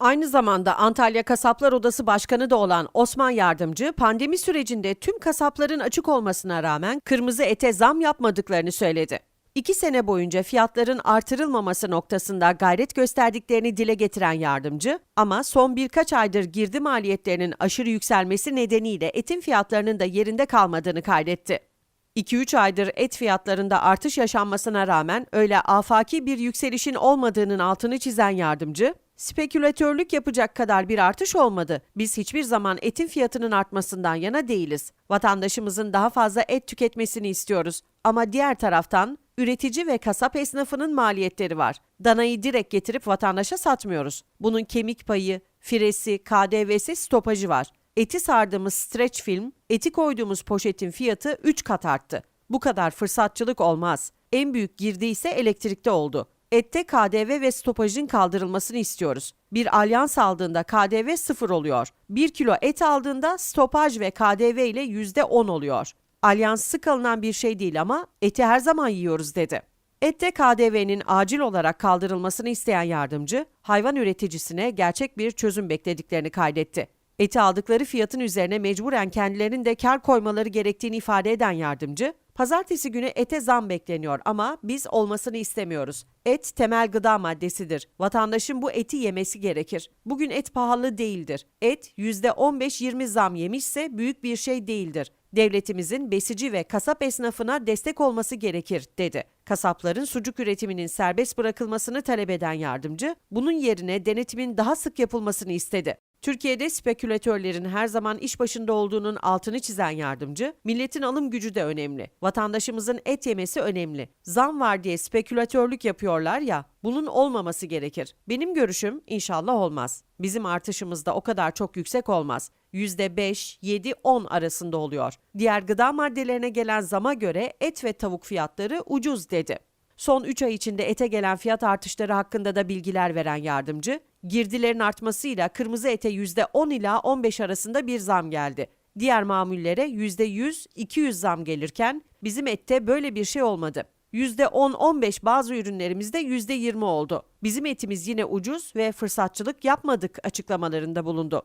Aynı zamanda Antalya Kasaplar Odası Başkanı da olan Osman Yardımcı, pandemi sürecinde tüm kasapların açık olmasına rağmen kırmızı ete zam yapmadıklarını söyledi. İki sene boyunca fiyatların artırılmaması noktasında gayret gösterdiklerini dile getiren yardımcı, ama son birkaç aydır girdi maliyetlerinin aşırı yükselmesi nedeniyle etin fiyatlarının da yerinde kalmadığını kaydetti. 2-3 aydır et fiyatlarında artış yaşanmasına rağmen öyle afaki bir yükselişin olmadığının altını çizen yardımcı, spekülatörlük yapacak kadar bir artış olmadı. Biz hiçbir zaman etin fiyatının artmasından yana değiliz. Vatandaşımızın daha fazla et tüketmesini istiyoruz. Ama diğer taraftan üretici ve kasap esnafının maliyetleri var. Danayı direkt getirip vatandaşa satmıyoruz. Bunun kemik payı, firesi, KDV'si, stopajı var. Eti sardığımız streç film, eti koyduğumuz poşetin fiyatı 3 kat arttı. Bu kadar fırsatçılık olmaz. En büyük girdi ise elektrikte oldu. Ette KDV ve stopajın kaldırılmasını istiyoruz. Bir alyans aldığında KDV sıfır oluyor. 1 kilo et aldığında stopaj ve KDV ile %10 oluyor. Alyans sık alınan bir şey değil ama eti her zaman yiyoruz dedi. Ette KDV'nin acil olarak kaldırılmasını isteyen yardımcı, hayvan üreticisine gerçek bir çözüm beklediklerini kaydetti. Eti aldıkları fiyatın üzerine mecburen kendilerinin de kar koymaları gerektiğini ifade eden yardımcı, pazartesi günü ete zam bekleniyor ama biz olmasını istemiyoruz. Et temel gıda maddesidir. Vatandaşın bu eti yemesi gerekir. Bugün et pahalı değildir. Et %15-20 zam yemişse büyük bir şey değildir. Devletimizin besici ve kasap esnafına destek olması gerekir, dedi. Kasapların sucuk üretiminin serbest bırakılmasını talep eden yardımcı, bunun yerine denetimin daha sık yapılmasını istedi. Türkiye'de spekülatörlerin her zaman iş başında olduğunun altını çizen yardımcı, milletin alım gücü de önemli. Vatandaşımızın et yemesi önemli. Zam var diye spekülatörlük yapıyorlar ya, bunun olmaması gerekir. Benim görüşüm inşallah olmaz. Bizim artışımız da o kadar çok yüksek olmaz. %5, 7, 10 arasında oluyor. Diğer gıda maddelerine gelen zama göre et ve tavuk fiyatları ucuz dedi. Son 3 ay içinde ete gelen fiyat artışları hakkında da bilgiler veren yardımcı, girdilerin artmasıyla kırmızı ete %10 ila 15 arasında bir zam geldi. Diğer mamullere %100-200 zam gelirken bizim ette böyle bir şey olmadı. %10-15 bazı ürünlerimizde %20 oldu. Bizim etimiz yine ucuz ve fırsatçılık yapmadık açıklamalarında bulundu.